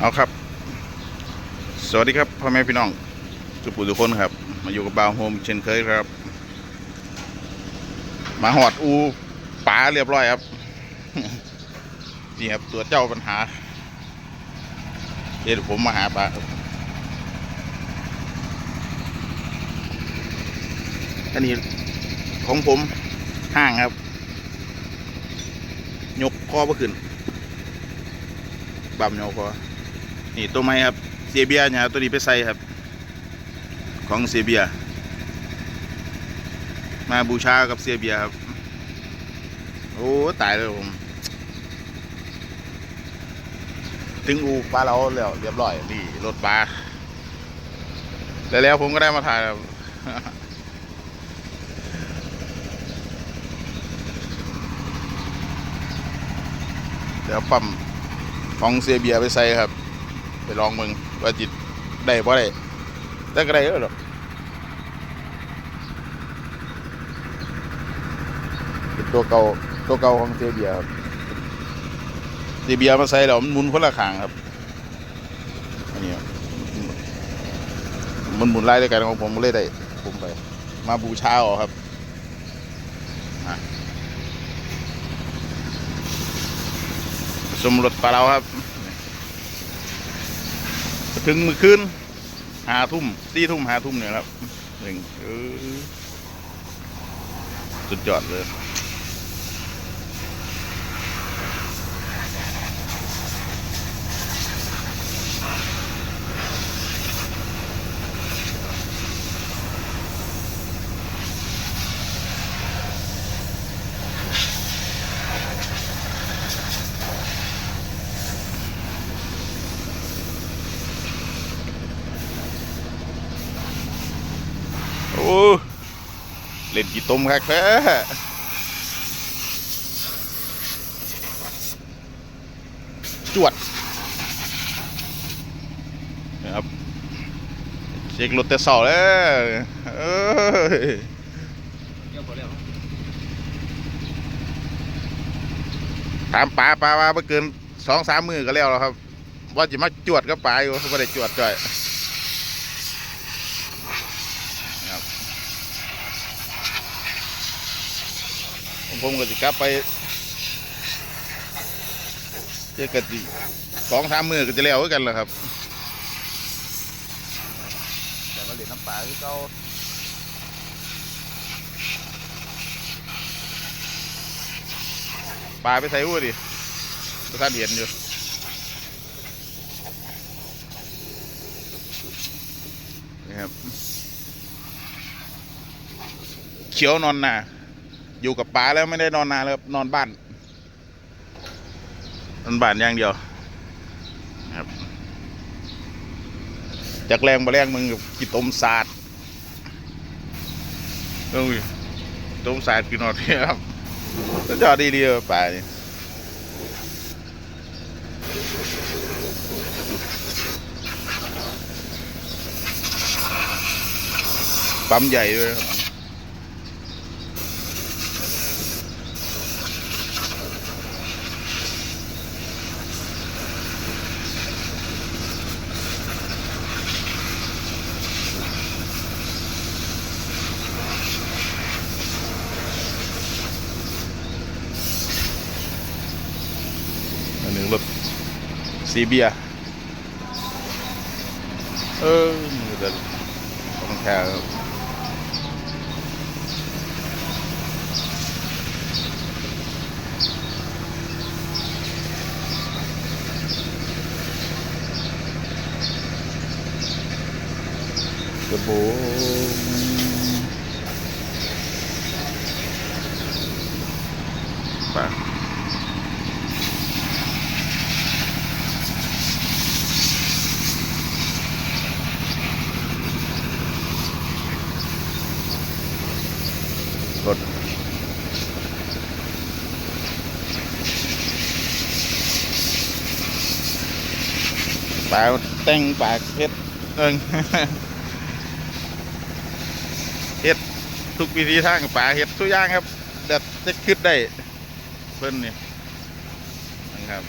เอาครับ สวัสดีครับพ่อแม่พี่น้องทุกผู้ทุกคนครับ มาอยู่กับบาวโฮมเช่นเคยครับ มาหอดอูป๋าเรียบร้อยครับนี่ครับตัวเจ้าปัญหาเดี๋ยวผมมาหาป๋าอันนี้ของผมห้างครับ ยกคอเ่ขึ้นบั่มยกคอ นี่ตัวไม้ครับเซเบียเนี่ยตัวนี้ไปใส่ครับ ของเซเบีย มาบูชากับเซเบียครับ โอ้ตายเลยผมถึงอูปลาเราแล้วเรียบร้อยนี่รถปลาแล้วแล้วผมก็ได้มาถ่ายครับเดี๋ยวปั๊มของเซเบียไปใส่ครับ ไปลองมึงว่าจิตได้บ่ได้แต่ก็ได้เออหรอกเป็นตัวเก่าตัวเก่าของเซเบียครับเซเบียมาใส่แล้วมันหมุนคนละขางครับอันนี้ครับมันหมุนไล่ด้วยกันของผมเลยได้ผมไป มาบูชาเออกครับสมรสปลาเราครับ ถึงมือคืนหาทุ่มตีทุ่มหาทุ่มเนี่ยครับหนึ่งสุดยอดเลย โอ้เล่นกี่ ตุ้มครับแค่จวดนะครับเช็ครถแต่เสาแล้วเอ้ยเดี๋ยวพอถามป๋าป๋าว่าเมื่อเกินสองสามมือก็แล้วแล้วครับ ว่าจะมาจวดก็ป๋าอยู่ไม่ได้จวดจ่อยนะครับ ผมผมก็จะกลับไปเจอกันอีกสองสามมือก็จะแล้วกันแหละครับแต่มาเล่นน้ำปลาคือเก่าปลาไปใส่หัวดิประธานเห็นอยู่นี่ครับเขียวนอนนา อยู่กับป๋าแล้วไม่ได้นอนนานแล้วครับนอนบ้านนอนบ้านอย่างเดียวครับจากแรงมาแรงมึงกับกินต้มสาดโอ้ยต้มสาดกินนอนเนี่ยครับสุดยอดดีดีๆป่านี่ปั๊มใหญ่ด้วยครับ อันหนึ่งรถ ซีเบียเออมันจะต้องแค่ครับกระโบงไป รถ ปลาแต่งปลาเฮ็ดเอิงเฮ็ดทุกวิธีทางปลาเฮ็ดทุกอย่างครับเด็ดจะคิดได้เพิ่นนี่นะครับ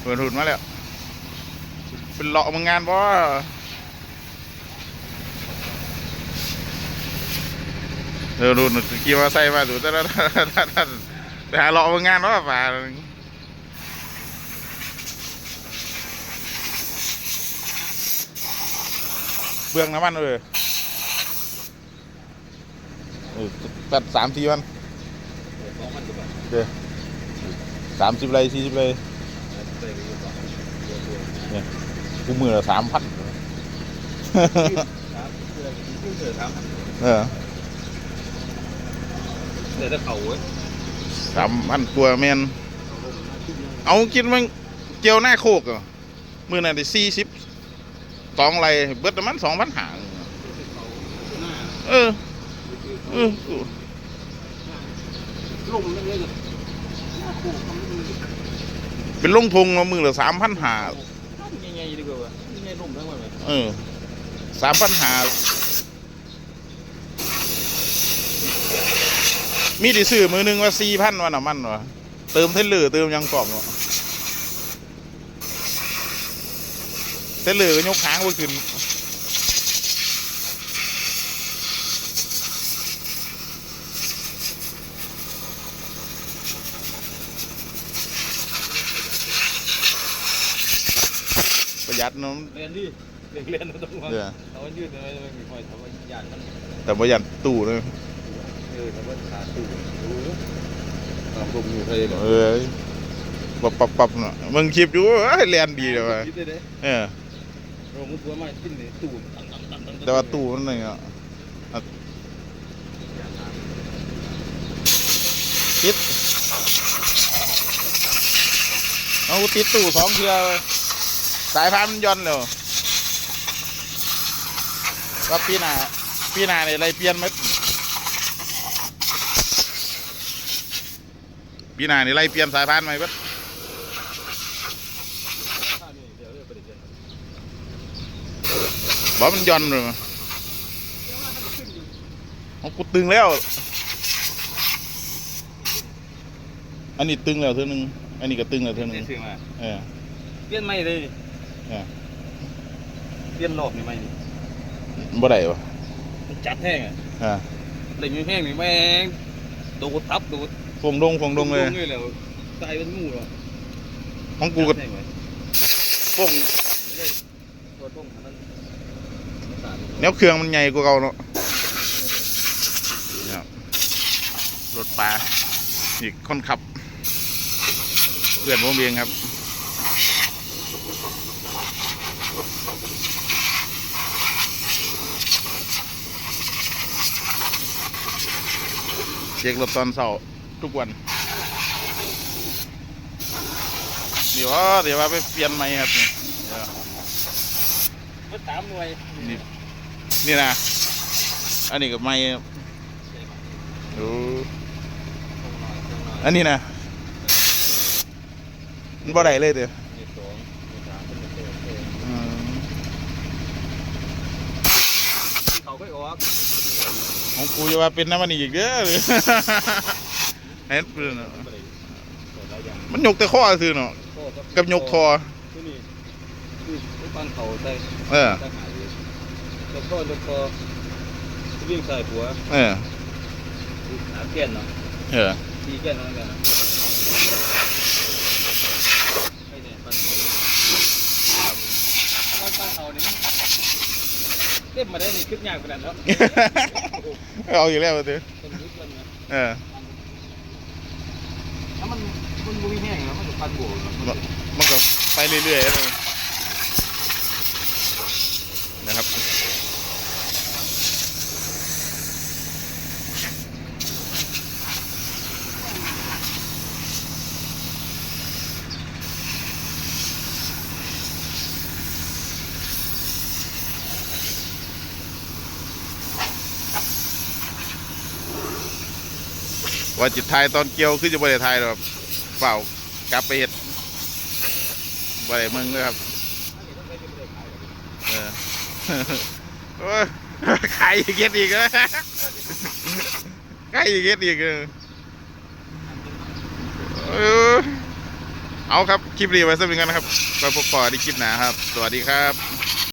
เปิดหุ่นมาแล้วเป็นเลาะมึงงานบ่เออรุ่นขี่มาใส่มาดูแต่ละไปหาเลาะมึงงานว่าป่า เบื้องน้ำมันเออเออตัดสามทีมันสองพันกว่าบาทเด้อสามสิบไรสี่สิบไรได้ไปอยู่สองตัวตัวกูมือละสามพันครับเพื่อนเพื่อนเสือครับเออเสือจะเข่าเว้ยสามพันกว่าแมนเอากินมันเจียวหน้าโคกเหรอมือนั่นได้สี่สิบส องไรเบิดมันสองพันหาเออเออลมนั่นเลยหน้าคู่เป็นลงทงเนาะมือละสามพันห่าเออสามพันหามีดีซื้อมือหนึงว่าสี่พันวันน้ำมันวะเติมเทนเลอร์เติมยังกล่องเนาะ เทนเลอร์ก็ยกค้างไว้ขึ้นประหยัดเนาะเรียนดิเรียนเรียนต้องว่าเดี๋ยวเอาไว้ยืดเอาไว้ไม่มีคอยทำไว้ยานมันแต่ประหยัดตู้เลยเออทำไว้ขาตู้ดูตามลมอยู่ไทยเหรอเอ้ยปับปับปับเนาะมึงคลิปอยู่เอ้ยเรียนดีเลยว่ะคิดได้เด้เออ เรามุดตัวมาขึ้นเลยตู้แต่ว่าตู้มันอะไรเนาะอะติดเอาติดตู้สองเทือเสายพานมันย่อนเลยว่าปีหน้าปีหน้าเนี่ยอะไรเปลี่ยนไหมปีหน้าเนี่ยอะไรเปลี่ยนสายพานไหมเบิด เดี๋ยวเดี๋ยวไปเดี๋ยว บอกมันย่อนเลยเอากูตึงแล้ว อันนี้ตึงแล้วเท่านึง อันนี้ก็ตึงแล้วเท่านึได้งซื้อมาเออเปลี่ยนไม่เลยเออเปลี่ยนรอบนี่ไม่บ่ได้ปะมันจัดแห้งอะอ่าเหล็กมีแห้งนี่แม่งดูดทับดูดฟงดงฟงดงเลยเลยแล้วตายเป็นงูหรอของกูก็จัดแห้งไว้ฟงตัวต้มอันนั้น แนวเครื่องมันใหญ่กว่าเก่าเนาะเนี่ยรถปลาอีกคนขับเพื่อนผมเองครับเช็ครถตอนเสาร์ทุกวันเดี๋ยวเดี๋ยวว่าไปเปลี่ยนใหม่ครับนี่เดี๋ยวมันตามหน่วยนี่ นี่นะอันนี้กับไม้ครับดูอันนี้นะมันบ่ได้เลยเด้อมีสองมีสามเป็นเต็มเต็มอืมเขาก็ออกของกูจะว่าเป็นน้ำมันอีกเด้อเห็นปืนอะมันยกแต่ข้อคือเนาะกับยกคอที่นี่คือปั้นเขาได้เออ ได้หายเลยแล้วก็แล้วก็วิ่งใส่หัวเออหาเปลี่ยนเนาะเออตีเปลี่ยนนั่นกันไม่เนี่ยปั้นเขาปั้นเขานี่เล่มมาได้นี่ขึ้นยากขนาดแล้วเอาอยู่แล้วเด้อเป็นยุคเล่นนะเออถ้ามันมันบุ้ยแห้งแล้วมันจะปั้นบวกมันก็ไปเรื่อยๆเลยนะครับ ว่าจิตไทยตอนเกี่ยวคือจะบริไทยหรอกเปล่ากลับไปเห็ดบริเมืองเลยครับเออขายอีกเก็ดอีกนะขายอีกเก็ดอีกเออเอาครับ คลิปนี้ไว้สักหนึ่งกันนะครับไปพบปอที่คลิปหนาครับ สวัสดีครับ